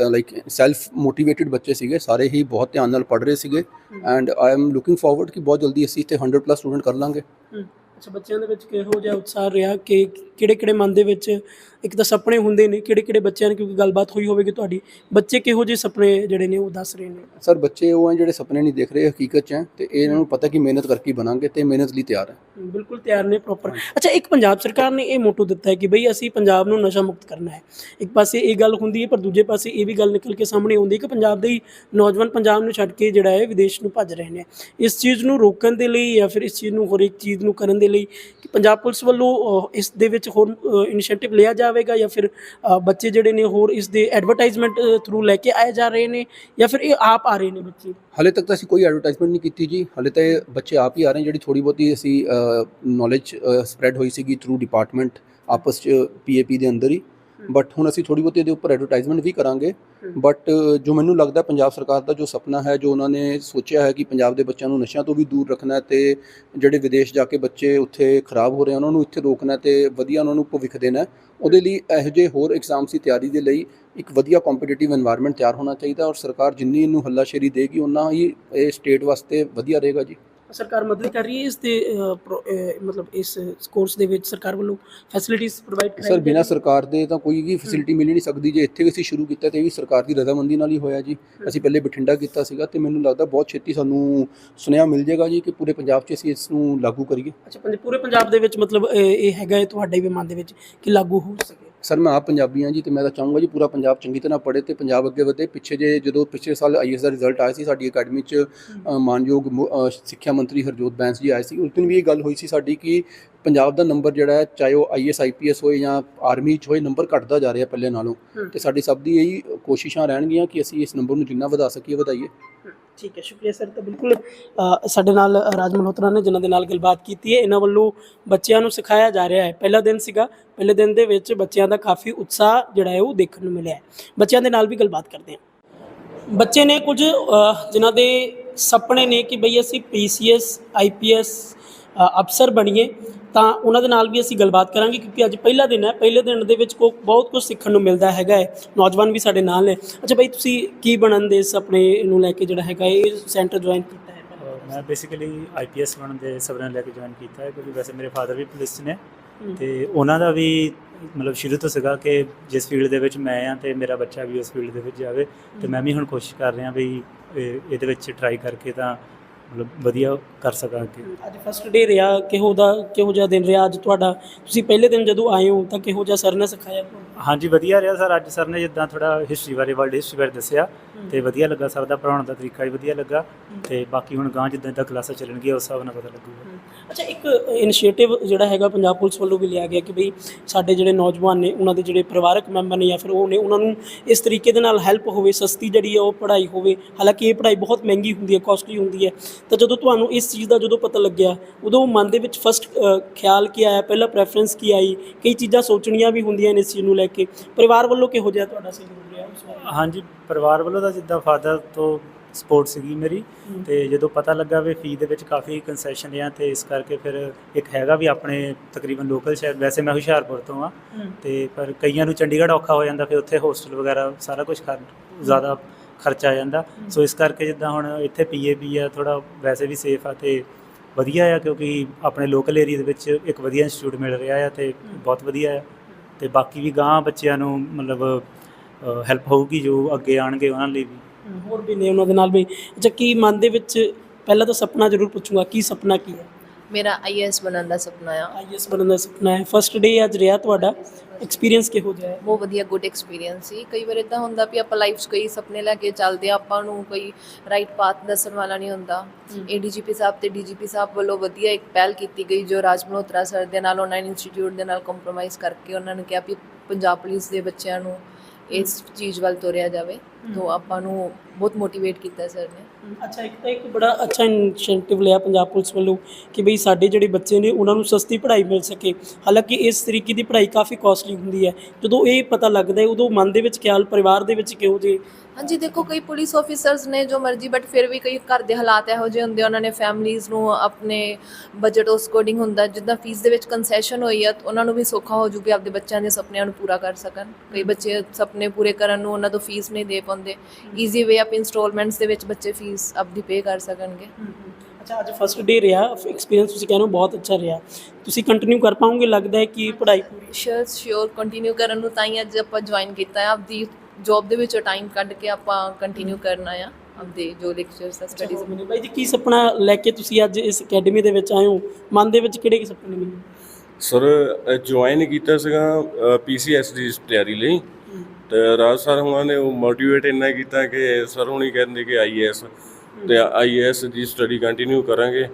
ਲਾਈਕ ਸੈਲਫ ਮੋਟੀਵੇਟਿਡ ਬੱਚੇ ਸੀਗੇ ਸਾਰੇ ਹੀ ਬਹੁਤ ਧਿਆਨ ਨਾਲ ਪੜ੍ਹ ਰਹੇ ਸੀਗੇ। And I am looking forward ਕਿ ਬਹੁਤ ਜਲਦੀ ਅਸੀਂ ਇੱਥੇ 100 ਪਲੱਸ ਸਟੂਡੈਂਟ ਕਰ ਲਾਂਗੇ। ਅੱਛਾ ਬੱਚਿਆਂ ਦੇ ਵਿੱਚ ਕਿਹੋ ਜਿਹਾ ਉਤਸ਼ਾਹ ਰਿਹਾ ਕਿ ਕਿਹੜੇ ਕਿਹੜੇ ਮਨ ਦੇ ਵਿੱਚ ਇੱਕ ਤਾਂ ਸੁਪਨੇ ਹੁੰਦੇ ਨੇ ਕਿਹੜੇ ਕਿਹੜੇ ਬੱਚਿਆਂ ਨੇ ਕਿਉਂਕਿ ਗੱਲਬਾਤ ਹੋਈ ਹੋਵੇਗੀ ਤੁਹਾਡੀ ਬੱਚੇ ਕਿਹੋ ਜਿਹੇ ਸੁਪਨੇ ਜਿਹੜੇ ਨੇ ਉਹ ਦੱਸ ਰਹੇ ਨੇ? ਸਰ ਬੱਚੇ ਉਹ ਹੈ ਜਿਹੜੇ ਸੁਪਨੇ ਨਹੀਂ ਦੇਖ ਰਹੇ ਹਕੀਕਤ 'ਚ ਹੈ ਤੇ ਇਹ ਇਹਨਾਂ ਨੂੰ ਪਤਾ ਕਿ ਮਿਹਨਤ ਕਰਕੇ ਬਣਾਂਗੇ ਤੇ ਮਿਹਨਤ ਲਈ ਤਿਆਰ ਹੈ ਬਿਲਕੁਲ ਤਿਆਰ ਨੇ ਪ੍ਰੋਪਰ ਅੱਛਾ ਇੱਕ ਪੰਜਾਬ ਸਰਕਾਰ ਨੇ ਇਹ ਮੋਟੋ ਦਿੱਤਾ ਹੈ ਕਿ ਬਈ ਅਸੀਂ ਪੰਜਾਬ ਨੂੰ ਨਸ਼ਾ ਮੁਕਤ ਕਰਨਾ ਹੈ। ਇੱਕ ਪਾਸੇ ਇਹ ਗੱਲ ਹੁੰਦੀ ਹੈ ਪਰ ਦੂਜੇ ਪਾਸੇ ਇਹ ਵੀ ਗੱਲ ਨਿਕਲ ਕੇ ਸਾਹਮਣੇ ਆਉਂਦੀ ਹੈ ਕਿ ਪੰਜਾਬ ਦੇ ਨੌਜਵਾਨ ਪੰਜਾਬ ਨੂੰ ਛੱਡ ਕੇ ਜਿਹੜਾ ਹੈ ਵਿਦੇਸ਼ ਨੂੰ ਭੱਜ ਰਹੇ ਨੇ। ਇਸ ਚੀਜ਼ ਨੂੰ ਰੋਕਣ ਦੇ ਲਈ ਜਾਂ ਫਿਰ ਇਸ ਚੀਜ਼ ਨੂੰ ਹੋਰ ਇੱਕ ਚੀਜ਼ ਨੂੰ ਕਰਨ ਦੇ ਲਈ ਕਿ ਪੰਜਾਬ ਪੁਲਿਸ ਵੱਲੋਂ ਇਸ ਦੇ ਵਿੱਚ ਹੋਰ ਇਨੀਸ਼ੀਏਟਿਵ ਲਿਆ ਜਾਵੇਗਾ ਜਾਂ ਫਿਰ ਬੱਚੇ ਜਿਹੜੇ ਨੇ ਹੋਰ ਇਸ ਦੇ ਐਡਵਰਟਾਈਜ਼ਮੈਂਟ ਥਰੂ ਲੈ ਕੇ ਆਏ ਜਾ ਰਹੇ ਨੇ ਜਾਂ ਫਿਰ ਇਹ ਆਪ ਆ ਰਹੇ ਨੇ ਬੱਚੇ? ਹਲੇ ਤੱਕ ਤਾਂ ਅਸੀਂ ਕੋਈ ਐਡਵਰਟਾਈਜ਼ਮੈਂਟ ਨਹੀਂ ਕੀਤੀ ਜੀ। ਹਲੇ ਤਾਂ ਇਹ ਬੱਚੇ ਆਪ ਹੀ ਆ ਰਹੇ ਜਿਹੜੀ ਥੋੜੀ ਬਹੁਤੀ ਅਸੀਂ ਨੌਲੇਜ ਸਪਰੈਡ ਹੋਈ ਸੀਗੀ ਥਰੂ ਡਿਪਾਰਟਮੈਂਟ ਆਪਸ ਚ ਪੀਏਪੀ ਦੇ ਅੰਦਰ ਹੀ। ਬਟ ਹੁਣ ਅਸੀਂ ਥੋੜੀ ਬਹੁਤੀ ਇਹਦੇ ਉੱਪਰ ਐਡਵਰਟਾਈਜ਼ਮੈਂਟ ਵੀ ਕਰਾਂਗੇ। ਬਟ ਜੋ ਮੈਨੂੰ ਲੱਗਦਾ ਪੰਜਾਬ ਸਰਕਾਰ ਦਾ ਜੋ ਸੁਪਨਾ ਹੈ, ਜੋ ਉਹਨਾਂ ਨੇ ਸੋਚਿਆ ਹੈ ਕਿ ਪੰਜਾਬ ਦੇ ਬੱਚਿਆਂ ਨੂੰ ਨਸ਼ਿਆਂ ਤੋਂ ਵੀ ਦੂਰ ਰੱਖਣਾ ਤੇ ਜਿਹੜੇ ਵਿਦੇਸ਼ ਜਾ ਕੇ ਬੱਚੇ ਉੱਥੇ ਖਰਾਬ ਹੋ ਰਹੇ ਉਹਨਾਂ ਨੂੰ ਇੱਥੇ ਰੋਕਣਾ ਤੇ ਵਧੀਆ ਉਹਨਾਂ ਨੂੰ ਭਵਿੱਖ ਦੇਣਾ ਉਹਦੇ ਲਈ ਇਹੋ ਜਿਹੇ ਹੋਰ ਐਗਜ਼ਾਮਸ ਦੀ ਤਿਆਰੀ ਦੇ ਲਈ ਇੱਕ ਵਧੀਆ ਕੰਪੀਟੀਟਿਵ এনवायरमेंट ਤਿਆਰ ਹੋਣਾ ਚਾਹੀਦਾ ਔਰ ਸਰਕਾਰ ਜਿੰਨੀ ਇਹਨੂੰ ਹੱਲਾਸ਼ੇਰੀ ਦੇਗੀ ਉਹਨਾਂ ਹੀ ਇਹ ਸਟੇਟ ਵਾਸਤੇ ਵਧੀਆ ਰਹੇਗਾ ਜੀ। ਸਰਕਾਰ ਮਦਦ ਕਰ ਰਹੀ ਹੈ ਇਸ ਦੇ ਪ੍ਰੋ- ਮਤਲਬ ਇਸ ਕੋਰਸ ਦੇ ਵਿੱਚ ਸਰਕਾਰ ਵੱਲੋਂ ਫੈਸਿਲਿਟੀਆਂ ਪ੍ਰੋਵਾਈਡ ਸਰ ਬਿਨਾਂ ਸਰਕਾਰ ਦੇ ਤਾਂ ਕੋਈ ਵੀ ਫੈਸਿਲਿਟੀ ਮਿਲ ਨਹੀਂ ਸਕਦੀ ਜੇ। ਇੱਥੇ ਵੀ ਅਸੀਂ ਸ਼ੁਰੂ ਕੀਤਾ ਤੇ ਇਹ ਵੀ ਸਰਕਾਰ ਦੀ ਰਜ਼ਾਮੰਦੀ ਨਾਲ ਹੀ ਹੋਇਆ ਜੀ। ਅਸੀਂ ਪਹਿਲੇ ਬਠਿੰਡਾ ਕੀਤਾ ਸੀਗਾ ਤੇ ਮੈਨੂੰ ਲੱਗਦਾ ਬਹੁਤ ਛੇਤੀ ਸਾਨੂੰ ਸੁਨੇਹਾ ਮਿਲ ਜਾਏਗਾ ਜੀ ਕਿ ਪੂਰੇ ਪੰਜਾਬ 'ਚ ਅਸੀਂ ਇਸ ਨੂੰ ਲਾਗੂ ਕਰੀਏ। ਅੱਛਾ ਪੰਜ ਪੂਰੇ ਪੰਜਾਬ ਦੇ ਵਿੱਚ ਮਤਲਬ ਇਹ ਇਹ ਹੈਗਾ ਹੈ ਤੁਹਾਡੇ ਵੀ ਮਨ ਦੇ ਵਿੱਚ ਕਿ ਲਾਗੂ ਹੋ ਸਕੇ। ਸਰ ਮੈਂ ਆਪ ਪੰਜਾਬੀ ਹਾਂ ਜੀ ਤੇ ਮੈਂ ਤਾਂ ਚਾਹੂੰਗਾ ਜੀ ਪੂਰਾ ਪੰਜਾਬ ਚੰਗੀ ਤਰ੍ਹਾਂ ਪੜ੍ਹੇ ਤੇ ਪੰਜਾਬ ਅੱਗੇ ਵਧੇ। ਪਿੱਛੇ ਜੇ ਜਦੋਂ ਪਿਛਲੇ ਸਾਲ ਆਈਐਸ ਦਾ ਰਿਜ਼ਲਟ ਆਇਆ ਸੀ ਸਾਡੀ ਅਕੈਡਮੀ 'ਚ ਮਾਨਯੋਗ ਸਿੱਖਿਆ ਮੰਤਰੀ ਹਰਜੋਤ ਬੈਂਸ ਜੀ ਆਏ ਸੀ। ਉਸ ਦਿਨ ਵੀ ਇਹ ਗੱਲ ਹੋਈ ਸੀ ਸਾਡੀ ਕਿ ਪੰਜਾਬ ਦਾ ਨੰਬਰ ਜਿਹੜਾ ਹੈ ਚਾਹੇ ਉਹ ਆਈਐਸ ਆਈਪੀਐਸ ਹੋਏ ਜਾਂ ਆਰਮੀ 'ਚ ਹੋਏ ਨੰਬਰ ਘਟਦਾ ਜਾ ਰਿਹਾ ਪਹਿਲੇ ਨਾਲੋਂ। ਤੇ ਸਾਡੀ ਸਭ ਦੀ ਇਹੀ ਕੋਸ਼ਿਸ਼ਾਂ ਰਹਿਣਗੀਆਂ ਕਿ ਅਸੀਂ ਇਸ ਨੰਬਰ ਨੂੰ ਜਿੰਨਾ ਵਧਾ ਸਕੀਏ ਵਧਾਈਏ। ਠੀਕ ਹੈ ਸ਼ੁਕਰੀਆ ਸਰ ਤਾਂ ਬਿਲਕੁਲ ਸਾਡੇ ਨਾਲ ਰਾਜ ਮਲਹੋਤਰਾ ਨੇ ਜਿਨ੍ਹਾਂ ਦੇ ਨਾਲ ਗੱਲਬਾਤ ਕੀਤੀ ਹੈ ਇਹਨਾਂ ਵੱਲੋਂ ਬੱਚਿਆਂ ਨੂੰ ਸਿਖਾਇਆ ਜਾ ਰਿਹਾ ਹੈ। ਪਹਿਲਾ ਦਿਨ ਸੀਗਾ ਪਹਿਲੇ ਦਿਨ ਦੇ ਵਿੱਚ ਬੱਚਿਆਂ ਦਾ ਕਾਫੀ ਉਤਸ਼ਾਹ ਜਿਹੜਾ ਹੈ ਉਹ ਦੇਖਣ ਨੂੰ ਮਿਲਿਆ ਹੈ। ਬੱਚਿਆਂ ਦੇ ਨਾਲ ਵੀ ਗੱਲਬਾਤ ਕਰਦੇ ਹਾਂ। ਬੱਚੇ ਨੇ ਕੁਝ ਅ, ਜਿਨ੍ਹਾਂ ਦੇ ਸੁਪਨੇ ਨੇ ਕਿ ਬਈ ਅਸੀਂ ਪੀਸੀਐਸ ਆਈਪੀਐਸ ਅਫਸਰ ਬਣੀਏ ਤਾਂ ਉਹਨਾਂ ਦੇ ਨਾਲ ਵੀ ਅਸੀਂ ਗੱਲਬਾਤ ਕਰਾਂਗੇ ਕਿਉਂਕਿ ਅੱਜ ਪਹਿਲਾ ਦਿਨ ਹੈ ਪਹਿਲੇ ਦਿਨ ਦੇ ਵਿੱਚ ਕੋ ਬਹੁਤ ਕੁਝ ਸਿੱਖਣ ਨੂੰ ਮਿਲਦਾ ਹੈਗਾ ਹੈ। ਨੌਜਵਾਨ ਵੀ ਸਾਡੇ ਨਾਲ ਨੇ। ਅੱਛਾ ਬਈ ਤੁਸੀਂ ਕੀ ਬਣਨ ਦੇ ਸੁਪਨੇ ਨੂੰ ਲੈ ਕੇ ਜਿਹੜਾ ਹੈਗਾ ਇਹ ਸੈਂਟਰ ਜੁਆਇਨ ਕੀਤਾ ਹੈ? ਮੈਂ ਬੇਸਿਕਲੀ ਆਈਪੀਐਸ ਬਣਨ ਦੇ ਸੁਪਨੇ ਲੈ ਕੇ ਜੁਆਇਨ ਕੀਤਾ ਹੈ ਕਿਉਂਕਿ ਵੈਸੇ ਮੇਰੇ ਫਾਦਰ ਵੀ ਪੁਲਿਸ ਨੇ। ਤੇ ਉਹਨਾਂ ਦਾ ਵੀ ਮਤਲਬ ਸ਼ੁਰੂ ਤੋਂ ਸੀਗਾ ਕਿ ਜਿਸ ਫੀਲਡ ਦੇ ਵਿੱਚ ਮੈਂ ਆ ਤੇ ਮੇਰਾ ਬੱਚਾ ਵੀ ਉਸ ਫੀਲਡ ਦੇ ਵਿੱਚ ਜਾਵੇ ਤੇ ਮੈਂ ਵੀ ਹੁਣ ਕੋਸ਼ਿਸ਼ ਕਰ ਰਿਹਾ ਵੀ ਇਹ- ਇਹਦੇ ਵਿੱਚ ਟਰਾਈ ਕਰਕੇ ਤਾਂ ਮਤਲਬ ਵਧੀਆ ਕਰ ਸਕਾਂ ਅੱਗੇ। ਅੱਜ ਫਸਟ ਡੇ ਰਿਹਾ ਕਿਹੋ ਦਾ ਕਿਹੋ ਜਿਹਾ ਦਿਨ ਰਿਹਾ? ਅੱਜ ਤੁਹਾਡਾ ਤੁਸੀਂ ਪਹਿਲੇ ਦਿਨ ਜਦੋਂ ਆਏ ਹੋ ਤਾਂ ਕਿਹੋ ਜਿਹਾ ਸਰ ਨੇ ਸਿਖਾਇਆ ਤੁਹਾਨੂੰ? ਹਾਂਜੀ ਵਧੀਆ ਰਿਹਾ ਸਰ। ਅੱਜ ਸਰ ਨੇ ਜਿੱਦਾਂ ਥੋੜਾ ਹਿਸਟਰੀ ਬਾਰੇ ਵਰਲਡ ਹਿਸਟਰੀ ਬਾਰੇ ਦੱਸਿਆ ਤੇ ਵਧੀਆ ਲੱਗਾ ਸਰ ਦਾ ਪੜਾਉਣ ਦਾ ਤਰੀਕਾ ਵੀ ਵਧੀਆ ਲੱਗਾ ਤੇ ਬਾਕੀ ਹੁਣ ਗਾਂ ਜਿੱਦਾਂ ਜਿੱਦਾਂ ਕਲਾਸਾਂ ਚੱਲਣਗੀਆਂ ਉਸ ਹਿਸਾਬ ਨਾਲ ਪਤਾ ਲੱਗੂਗਾ। ਅੱਛਾ, ਇੱਕ ਇਨੀਸ਼ੀਏਟਿਵ ਜਿਹੜਾ ਹੈਗਾ ਪੰਜਾਬ ਪੁਲਿਸ ਵੱਲੋਂ ਵੀ ਲਿਆ ਗਿਆ ਕਿ ਬਈ ਸਾਡੇ ਜਿਹੜੇ ਨੌਜਵਾਨ ਨੇ, ਉਹਨਾਂ ਦੇ ਜਿਹੜੇ ਪਰਿਵਾਰਕ ਮੈਂਬਰ ਨੇ ਜਾਂ ਫਿਰ ਉਹ ਨੇ, ਉਹਨਾਂ ਨੂੰ ਇਸ ਤਰੀਕੇ ਦੇ ਨਾਲ ਹੈਲਪ ਹੋਵੇ, ਸਸਤੀ ਜਿਹੜੀ ਹੈ ਉਹ ਪੜ੍ਹਾਈ ਹੋਵੇ। ਹਾਲਾਂਕਿ ਇਹ ਪੜ੍ਹਾਈ ਬਹੁਤ ਮਹਿੰਗੀ ਹੁੰਦੀ ਹੈ ਕਾਸਟਲੀ ਹੁੰਦੀ ਹੈ। ਤਾਂ ਜਦੋਂ ਤੁਹਾਨੂੰ ਇਸ ਚੀਜ਼ ਦਾ ਜਦੋਂ ਪਤਾ ਲੱਗਿਆ, ਉਦੋਂ ਮਨ ਦੇ ਵਿੱਚ ਫਸਟ ਖਿਆਲ ਕੀ ਆਇਆ? ਪਹਿਲਾ ਪ੍ਰੈਫਰੈਂਸ ਕੀ ਆਈ? ਕਈ ਚੀਜ਼ਾਂ ਸੋਚਣੀਆਂ ਵੀ ਹੁੰਦੀਆਂ ਨੇ ਇਸ ਚੀਜ਼ ਨੂੰ ਲੈ ਕੇ। ਪਰਿਵਾਰ ਵੱਲੋਂ ਕਿਹੋ ਜਿਹਾ ਤੁਹਾਡਾ ਸਹਿਯੋਗ ਰਿਹਾ ਉਸ ਬਾਰੇ? ਹਾਂਜੀ, ਪਰਿਵਾਰ ਵੱਲੋਂ ਤਾਂ ਜਿੱਦਾਂ ਫਾਦਰ ਤੋਂ ਸਪੋਰਟ ਸੀਗੀ ਮੇਰੀ ਤੇ ਜਦੋਂ ਪਤਾ ਲੱਗਾ ਵੀ ਫੀ ਦੇ ਵਿੱਚ ਕਾਫੀ ਕੰਸੈਸ਼ਨ ਆ ਤੇ ਇਸ ਕਰਕੇ ਫਿਰ ਇੱਕ ਹੈਗਾ ਵੀ ਆਪਣੇ ਤਕਰੀਬਨ ਲੋਕਲ ਸ਼ਹਿਰ ਵੈਸੇ ਮੈਂ ਹੁਸ਼ਿਆਰਪੁਰ ਤੋਂ ਆ ਤੇ ਪਰ ਕਈਆਂ ਨੂੰ ਚੰਡੀਗੜ੍ਹ ਔਖਾ ਹੋ ਜਾਂਦਾ ਫਿਰ ਉੱਥੇ ਹੋਸਟਲ ਵਗੈਰਾ ਸਾਰਾ ਕੁਝ ਜ਼ਿਆਦਾ ਖਰਚਾ ਆ ਜਾਂਦਾ। ਸੋ ਇਸ ਕਰਕੇ ਜਿੱਦਾਂ ਹੁਣ ਇੱਥੇ ਪੀਏਬੀ ਆ ਥੋੜਾ ਵੈਸੇ ਵੀ ਸੇਫ ਆ ਤੇ ਵਧੀਆ ਆ ਕਿਉਂਕਿ ਆਪਣੇ ਲੋਕਲ ਏਰੀਆ ਦੇ ਵਿੱਚ ਇੱਕ ਵਧੀਆ ਇੰਸਟੀਚਿਊਟ ਮਿਲ ਰਿਹਾ ਆ ਤੇ ਬਹੁਤ ਵਧੀਆ ਆ। ਤੇ ਬਾਕੀ ਵੀ ਗਾਂ ਬੱਚਿਆਂ ਨੂੰ ਮਤਲਬ ਹੈਲਪ ਹੋਊਗੀ ਜੋ ਅੱਗੇ ਆਣਗੇ ਉਹਨਾਂ ਲਈ ਵੀ। ਹੋਰ ਵੀ ਨੇ ਉਹਨਾਂ ਦੇ ਨਾਲ ਵੀ। ਅੱਛਾ ਕੀ ਮਨ ਦੇ ਵਿੱਚ ਪਹਿਲਾਂ ਤਾਂ ਸੁਪਨਾ ਜ਼ਰੂਰ ਪੁੱਛੂੰਗਾ ਕੀ ਸੁਪਨਾ ਕੀ ਹੈ? ਮੇਰਾ ਆਈਐਸ ਬਣਨ ਦਾ ਸੁਪਨਾ ਆ। ਆਈਐਸ ਬਣਨ ਦਾ ਸੁਪਨਾ ਹੈ। ਫਸਟ ਡੇ ਅੱਜ ਰਿਹਾ ਤੁਹਾਡਾ। ਐਕਸਪੀਰੀਅੰਸ ਕਿਹੋ ਜਿਹਾ ਹੈ? ਬਹੁਤ ਵਧੀਆ ਗੁੱਡ ਐਕਸਪੀਰੀਅੰਸ ਸੀ। ਕਈ ਵਾਰ ਇਦਾਂ ਹੁੰਦਾ ਵੀ ਆਪਾਂ ਲਾਈਫ 'ਚ ਕਈ ਸੁਪਨੇ ਲੈ ਕੇ ਚੱਲਦੇ ਆ ਆਪਾਂ ਨੂੰ ਕੋਈ ਰਾਈਟ ਪਾਥ ਦੱਸਣ ਵਾਲਾ ਨਹੀਂ ਹੁੰਦਾ। ਏਡੀਜੀਪੀ ਸਾਹਿਬ ਤੇ ਡੀਜੀਪੀ ਸਾਹਿਬ ਵੱਲੋਂ ਵਧੀਆ ਇੱਕ ਪਹਿਲ ਕੀਤੀ ਗਈ ਜੋ ਰਾਜ ਮਲਹੋਤਰਾ ਸਰ ਦੇ ਨਾਲ ਉਹਨਾਂ ਇੰਸਟੀਚਿਊਟ ਦੇ ਨਾਲ ਕੰਪਰੋਮਾਈਜ਼ ਕਰਕੇ ਉਹਨਾਂ ਨੇ ਕਿਹਾ ਵੀ ਪੰਜਾਬ ਪੁਲਿਸ ਦੇ ਬੱਚਿਆਂ ਨੂੰ ਇਸ ਚੀਜ਼ ਵੱਲ ਤੋਰਿਆ ਜਾਵੇ ਤੋਂ ਆਪਾਂ ਨੂੰ ਬਹੁਤ ਮੋਟੀਵੇਟ ਕੀਤਾ ਸਰ ਨੇ। ਅੱਛਾ ਇੱਕ ਤਾਂ ਇੱਕ ਬੜਾ ਅੱਛਾ ਇਨੀਸ਼ੀਏਟਿਵ ਲਿਆ ਪੰਜਾਬ ਪੁਲਿਸ ਵੱਲੋਂ ਕਿ ਬਈ ਸਾਡੇ ਜਿਹੜੇ ਬੱਚੇ ਨੇ ਉਹਨਾਂ ਨੂੰ ਸਸਤੀ ਪੜ੍ਹਾਈ ਮਿਲ ਸਕੇ। ਹਾਲਾਂਕਿ ਇਸ ਤਰੀਕੇ ਦੀ ਪੜ੍ਹਾਈ ਕਾਫੀ ਕਾਸਟਲੀ ਹੁੰਦੀ ਹੈ। ਜਦੋਂ ਇਹ ਪਤਾ ਲੱਗਦਾ ਹੈ ਉਦੋਂ ਮਨ ਦੇ ਵਿੱਚ ਖਿਆਲ ਪਰਿਵਾਰ ਦੇ ਵਿੱਚ ਕਿਹੋ ਜਿਹੇ ਹਾਂਜੀ ਦੇਖੋ ਕਈ ਪੁਲਿਸ ਆਫੀਸਰਸ ਨੇ ਜੋ ਮਰਜ਼ੀ ਬਟ ਫਿਰ ਵੀ ਕਈ ਘਰ ਦੇ ਹਾਲਾਤ ਇਹੋ ਜਿਹੇ ਹੁੰਦੇ ਆ, ਉਹਨਾਂ ਨੇ ਫੈਮਲੀਆਂ ਨੂੰ ਆਪਣੇ ਬਜਟ ਉਸ ਅਕੋਰਡਿੰਗ ਹੁੰਦਾ ਜਿੱਦਾਂ ਫੀਸ ਦੇ ਵਿੱਚ ਕੰਸੈਸ਼ਨ ਹੋਈ ਆ ਤਾਂ ਉਹਨਾਂ ਨੂੰ ਵੀ ਸੌਖਾ ਹੋ ਜੂਗਾ ਆਪਣੇ ਬੱਚਿਆਂ ਦੇ ਸੁਪਨਿਆਂ ਨੂੰ ਪੂਰਾ ਕਰ ਸਕਣ। ਕਈ ਬੱਚੇ ਸੁਪਨੇ ਪੂਰੇ ਕਰਨ ਨੂੰ ਉਹਨਾਂ ਤੋਂ ਫੀਸ ਨਹੀਂ ਦੇ ਪਾਉਂਦੇ। ਈਜ਼ੀ ਵੇ ਆਪ ਇਨਸਟਾਲਮੈਂਟਸ ਦੇ ਵਿੱਚ ਬੱਚੇ ਫੀਸ ਆਪਦੀ ਪੇ ਕਰ ਸਕਣਗੇ। ਅੱਛਾ ਅੱਜ ਫਸਟ ਡੇ ਰਿਹਾ ਐਕਸਪੀਰੀਅੰਸ ਤੁਸੀਂ ਕਹਿੰਦੇ ਹੋ ਬਹੁਤ ਅੱਛਾ ਰਿਹਾ। ਤੁਸੀਂ ਕੰਟੀਨਿਊ ਕਰ ਪਾਓਗੇ ਲੱਗਦਾ ਹੈ ਕਿ ਪੜ੍ਹਾਈ ਪੂਰੀ? ਸ਼ੋਰ ਸ਼ੋਰ ਕੰਟੀਨਿਊ ਕਰਨ ਨੂੰ ਤਾਂ ਹੀ ਅੱਜ ਆਪਾਂ ਜੁਆਇਨ ਕੀਤਾ ਹੈ ਆਪਦੀ ਜੌਬ ਦੇ ਵਿੱਚੋਂ ਟਾਈਮ ਕੱਢ ਕੇ ਆਪਾਂ ਕੰਟੀਨਿਊ ਕਰਨਾ ਆ ਆਪਦੇ ਜੋ ਲੈਕਚਰਸ ਆ ਸਟੱਡੀਜ਼ ਮੈਨੂੰ ਬਾਈ ਜੀ ਕੀ ਸੁਪਨਾ ਲੈ ਕੇ ਤੁਸੀਂ ਅੱਜ ਇਸ ਅਕੈਡਮੀ ਦੇ ਵਿੱਚ ਆਏ ਹੋ? ਮਨ ਦੇ ਵਿੱਚ ਕਿਹੜੇ ਸੁਪਨੇ ਨੇ? ਸਰ ਜੁਆਇਨ ਕੀਤਾ ਸੀਗਾ ਪੀਸੀਐਸ ਦੀ ਤਿਆਰੀ ਲਈ। ਤੇ ਰਾਜ ਸਰ ਹੁਣਾਂ ਨੇ ਉਹ ਮੋਟੀਵੇਟ ਇੰਨਾ ਕੀਤਾ ਕਿ ਸਰ ਹੁਣੀ ਕਹਿੰਦੇ ਕਿ ਆਈਐਸ ਤੇ ਆਈਐਸ ਦੀ ਸਟੱਡੀ ਕੰਟੀਨਿਊ ਕਰਾਂਗੇ।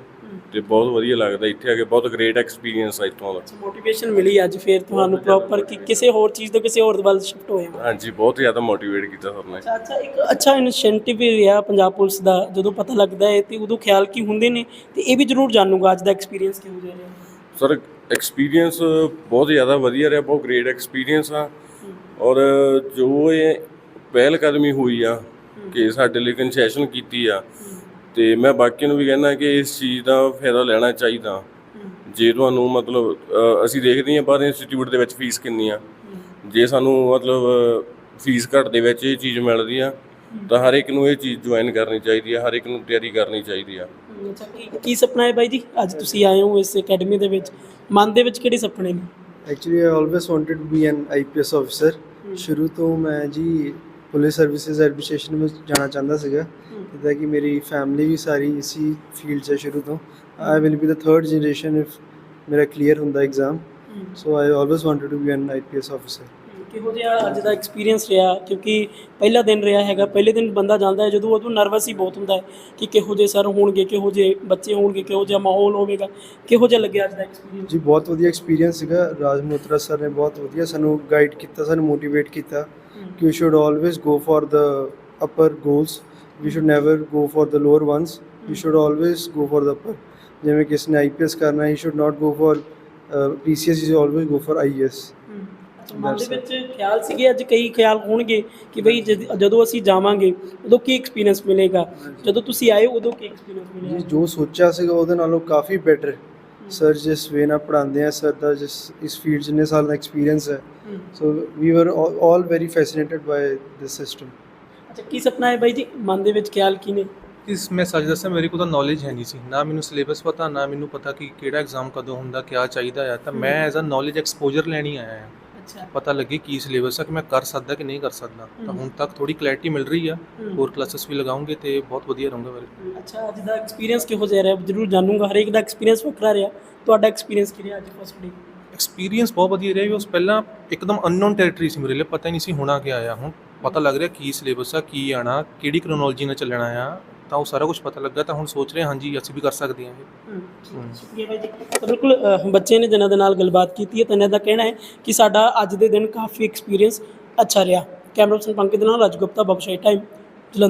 ਤੇ ਬਹੁਤ ਵਧੀਆ ਲੱਗਦਾ ਇੱਥੇ ਆ ਕੇ ਬਹੁਤ ਗ੍ਰੇਟ ਐਕਸਪੀਰੀਅੰਸ ਆ ਇੱਥੋਂ ਦਾ। ਮੋਟੀਵੇਸ਼ਨ ਮਿਲੀ ਅੱਜ ਫਿਰ ਤੁਹਾਨੂੰ ਪ੍ਰੋਪਰ ਕਿ ਕਿਸੇ ਹੋਰ ਚੀਜ਼ ਤੋਂ ਕਿਸੇ ਹੋਰ ਵੱਲ ਸ਼ਿਫਟ ਹੋਏ ਹੋ? ਹਾਂਜੀ ਬਹੁਤ ਜ਼ਿਆਦਾ ਮੋਟੀਵੇਟ ਕੀਤਾ ਸਰ ਨੇ। ਅੱਛਾ ਅੱਛਾ ਇੱਕ ਅੱਛਾ ਇਨੀਸ਼ੀਏਟਿਵ ਵੀ ਰਿਹਾ ਪੰਜਾਬ ਪੁਲਿਸ ਦਾ ਜਦੋਂ ਪਤਾ ਲੱਗਦਾ ਹੈ ਤੇ ਉਦੋਂ ਖਿਆਲ ਕੀ ਹੁੰਦੇ ਨੇ? ਤੇ ਇਹ ਵੀ ਜ਼ਰੂਰ ਜਾਣੂਗਾ ਅੱਜ ਦਾ ਐਕਸਪੀਰੀਅੰਸ ਕਿਹੋ ਜਿਹਾ ਰਿਹਾ। ਸਰ ਐਕਸਪੀਰੀਅੰਸ ਬਹੁਤ ਜ਼ਿਆਦਾ ਵਧੀਆ ਰਿਹਾ ਬਹੁਤ ਗ੍ਰੇਟ ਐਕਸਪੀਰੀਅੰਸ ਆ। ਔਰ ਜੋ ਇਹ ਪਹਿਲ ਕਦਮੀ ਹੋਈ ਆ ਕਿ ਸਾਡੇ ਲਈ ਕਨਸੈਸ਼ਨ ਕੀਤੀ ਆ ਤੇ ਮੈਂ ਬਾਕੀਆਂ ਨੂੰ ਵੀ ਕਹਿੰਦਾ ਕਿ ਇਸ ਚੀਜ਼ ਦਾ ਫਾਇਦਾ ਲੈਣਾ ਚਾਹੀਦਾ। ਜੇ ਤੁਹਾਨੂੰ ਮਤਲਬ ਅਸੀਂ ਦੇਖਦੇ ਹਾਂ ਬਾਹਰ ਇੰਸਟੀਚਿਊਟ ਦੇ ਵਿੱਚ ਫੀਸ ਕਿੰਨੀ ਆ। ਜੇ ਸਾਨੂੰ ਮਤਲਬ ਫੀਸ ਘੱਟ ਦੇ ਵਿੱਚ ਇਹ ਚੀਜ਼ ਮਿਲਦੀ ਆ ਤਾਂ ਹਰ ਇੱਕ ਨੂੰ ਇਹ ਚੀਜ਼ ਜੁਆਇਨ ਕਰਨੀ ਚਾਹੀਦੀ ਆ ਹਰ ਇੱਕ ਨੂੰ ਤਿਆਰੀ ਕਰਨੀ ਚਾਹੀਦੀ ਆ। ਅੱਛਾ ਕੀ ਕੀ ਸੁਪਨਾ ਹੈ ਬਾਈ ਜੀ? ਅੱਜ ਤੁਸੀਂ ਆਏ ਹੋ ਇਸ ਅਕੈਡਮੀ ਦੇ ਵਿੱਚ। ਮਨ ਦੇ ਵਿੱਚ ਕਿਹੜੇ ਸੁਪਨੇ ਨੇ? Actually I always wanted to be an IPS officer ਸ਼ੁਰੂ ਤੋਂ ਮੈਂ ਜੀ ਪੁਲਿਸ ਸਰਵਿਸਿਜ਼ ਐਡਮਿਨਿਸਟ੍ਰੇਸ਼ਨ ਵਿੱਚ ਜਾਣਾ ਚਾਹੁੰਦਾ ਸੀਗਾ। ਜਿੱਦਾਂ ਕਿ ਮੇਰੀ ਫੈਮਿਲੀ ਵੀ ਸਾਰੀ ਇਸੀ ਫੀਲਡ 'ਚ ਸ਼ੁਰੂ ਤੋਂ। I will be the third generation if ਮੇਰਾ ਕਲੀਅਰ ਹੁੰਦਾ exam so I always wanted to be an IPS officer ਕਿਹੋ ਜਿਹਾ ਅੱਜ ਦਾ ਐਕਸਪੀਰੀਅੰਸ ਰਿਹਾ? ਕਿਉਂਕਿ ਪਹਿਲਾ ਦਿਨ ਰਿਹਾ ਹੈਗਾ ਪਹਿਲੇ ਦਿਨ ਬੰਦਾ ਜਾਂਦਾ ਹੈ ਜਦੋਂ ਉਦੋਂ ਨਰਵਸ ਹੀ ਬਹੁਤ ਹੁੰਦਾ ਹੈ ਕਿ ਕਿਹੋ ਜਿਹੇ ਸਰ ਹੋਣਗੇ ਕਿਹੋ ਜਿਹੇ ਬੱਚੇ ਹੋਣਗੇ ਕਿਹੋ ਜਿਹਾ ਮਾਹੌਲ ਹੋਵੇਗਾ। ਕਿਹੋ ਜਿਹਾ ਲੱਗਿਆ ਅੱਜ ਦਾ ਐਕਸਪੀਰੀਅੰਸ ਜੀ ਬਹੁਤ ਵਧੀਆ ਐਕਸਪੀਰੀਅੰਸ ਸੀਗਾ। ਰਾਜ ਮੋਤਰਾ ਸਰ ਨੇ ਬਹੁਤ ਵਧੀਆ ਸਾਨੂੰ ਗਾਈਡ ਕੀਤਾ ਸਾਨੂੰ ਮੋਟੀਵੇਟ ਕੀਤਾ। you should always go for the upper goals. We should never go for the lower ones. You should always go for the upper. ਜਿਵੇਂ ਕਿਸੇ ਨੇ ਆਈਪੀਐਸ ਕਰਨਾ ਹੀ should not go for PCS you always go for IAS ਮਨ ਦੇ ਵਿੱਚ ਖਿਆਲ ਸੀਗੇ ਅੱਜ ਕਈ ਖਿਆਲ ਹੋਣਗੇ ਕਿ ਬਈ ਜਦੋਂ ਅਸੀਂ ਜਾਵਾਂਗੇ ਉਦੋਂ ਕੀ ਐਕਸਪੀਰੀਅੰਸ ਮਿਲੇਗਾ ਜਦੋਂ ਤੁਸੀਂ ਆਏ ਉਦੋਂ ਕੀ ਐਕਸਪੀਰੀਅੰਸ ਮਿਲਿਆ ਜੋ ਸੋਚਿਆ ਸੀਗਾ ਉਹਦੇ ਨਾਲੋਂ ਕਾਫੀ ਬੈਟਰ ਸਰ ਜਿਸ ਵੇ ਨਾਲ ਪੜ੍ਹਾਉਂਦੇ ਆ ਸਰ ਦਾ ਜਿਸ ਇਸ ਫੀਲਡ ਜਿੰਨੇ ਸਾਲ ਦਾ ਐਕਸਪੀਰੀਅੰਸ ਹੈ ਸੋ ਵੀ ਵਰ ਆਲ ਵੈਰੀ ਫੈਸੀਨੇਟਡ ਬਾਈ ਦਿਸ ਸਿਸਟਮ ਅੱਛਾ ਕੀ ਸੁਪਨਾ ਹੈ ਬਾਈ ਜੀ? ਮਨ ਦੇ ਵਿੱਚ ਖਿਆਲ ਕੀ ਨੇ? ਇਸ ਮੈਂ ਸੱਚ ਦੱਸਾਂ ਮੇਰੇ ਕੋਲ ਤਾਂ ਨੌਲੇਜ ਹੈ ਨਹੀਂ ਸੀ। ਨਾ ਮੈਨੂੰ ਸਿਲੇਬਸ ਪਤਾ ਨਾ ਮੈਨੂੰ ਪਤਾ ਕਿ ਕਿਹੜਾ ਐਗਜ਼ਾਮ ਕਦੋਂ ਹੁੰਦਾ ਕਿਆ ਚਾਹੀਦਾ ਆ। ਤਾਂ ਮੈਂ ਐਜ਼ ਅ ਨੌਲੇਜ ਐਕਸਪੋਜ਼ਰ ਲੈਣੀ ਆਇਆ ਹਾਂ ਅੱਛਾ। ਪਤਾ ਲੱਗੇ ਕੀ ਸਿਲੇਬਸ ਹੈ ਕਿ ਮੈਂ ਕਰ ਸਕਦਾ ਕਿ ਨਹੀਂ ਕਰ ਸਕਦਾ। ਤਾਂ ਹੁਣ ਤੱਕ ਥੋੜੀ ਕਲੈਰਿਟੀ ਮਿਲ ਰਹੀ ਆ। ਹੋਰ ਕਲਾਸਸ ਵੀ ਲਗਾਉਂਗੇ ਤੇ ਬਹੁਤ ਵਧੀਆ ਰਹੂੰਗਾ ਮੇਰੇ ਅੱਛਾ ਅੱਜ ਦਾ ਐਕਸਪੀਰੀਅੰਸ ਕਿਹੋ ਜਿਹਾ ਰਿਹਾ? ਜ਼ਰੂਰ ਜਾਣੂੰਗਾ ਹਰੇਕ ਦਾ ਐਕਸਪੀਰੀਅੰਸ ਵੱਖਰਾ ਰਿਹਾ। ਤੁਹਾਡਾ ਐਕਸਪੀਰੀਅੰਸ ਕੀ ਰਿਹਾ ਅੱਜ ਫਸਟ ਡੇ ਐਕਸਪੀਰੀਅੰਸ ਬਹੁਤ ਵਧੀਆ ਰਿਹਾ ਉਸ ਪਹਿਲਾਂ ਇੱਕਦਮ ਅਨਨੋਨ ਟੈਰੀਟਰੀ ਸੀ ਮੇਰੇ ਲਈ। ਪਤਾ ਹੀ ਨਹੀਂ ਸੀ ਹੋਣਾ ਕੀ ਆਇਆ ਹੁਣ ਪਤਾ ਲੱਗ ਰਿਹਾ ਕੀ ਸਿਲੇਬਸ ਆ ਕੀ ਆਣਾ ਕਿਹੜੀ ਕ੍ਰੋਨੋਲੋਜੀ ਨਾਲ ਚੱਲਣਾ ਆ। ਤਾਂ ਉਹ ਸਾਰਾ ਕੁਝ ਪਤਾ ਲੱਗਾ ਤਾਂ ਹੁਣ ਸੋਚ ਰਹੇ ਹਾਂ ਹਾਂਜੀ ਅਸੀਂ ਵੀ ਕਰ ਸਕਦੇ ਹਾਂ ਇਹ ਸ਼ੁਕਰੀਆ ਬਾਈ ਜੀ। ਤਾਂ ਬਿਲਕੁਲ ਅ, ਬੱਚੇ ਨੇ ਜਿਨ੍ਹਾਂ ਦੇ ਨਾਲ ਗੱਲਬਾਤ ਕੀਤੀ ਹੈ ਤਾਂ ਇਹਨਾਂ ਦਾ ਕਹਿਣਾ ਹੈ ਕਿ ਸਾਡਾ ਅੱਜ ਦੇ ਦਿਨ ਕਾਫੀ ਐਕਸਪੀਰੀਅੰਸ ਅੱਛਾ ਰਿਹਾ। ਕੈਮਰਾ ਪਰਸਨ ਪੰਕਜ ਦੇ ਨਾਲ ਰਾਜ ਗੁਪਤਾ ਬਬਸ਼ਾਈ ਟਾਈਮ ਜਲੰਧਰ।